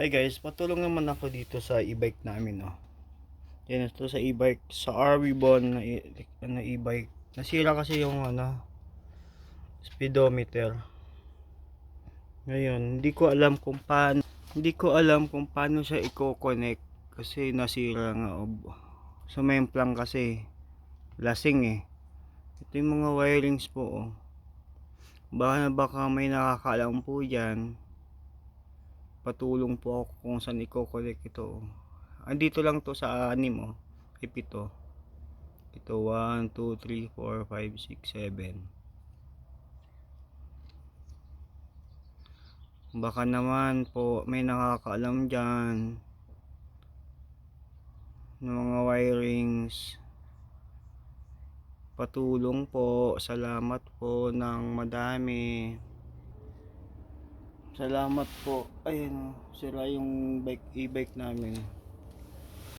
Hi guys, patulong naman ako dito sa e-bike namin, no. Yan ito sa e-bike, sa RV Bon na e-bike. Nasira kasi yung ano speedometer. Ngayon, hindi ko alam kung paano hindi ko alam kung paano siya i-connect kasi nasira nga ob. Sumemplang kasi lasing eh. Ito yung mga wirings po oh. Baka baka may nakakaalam po diyan patulong po ako kung saan i-connect ito. Andito lang to sa anim oh. Ipito. Ito 1, 2, 3, 4, 5, 6, 7. Baka naman po may nakakaalam dyan ng mga wirings. Patulong po. Salamat po ng madami. Salamat po. Ayun, sira yung bike, e-bike namin.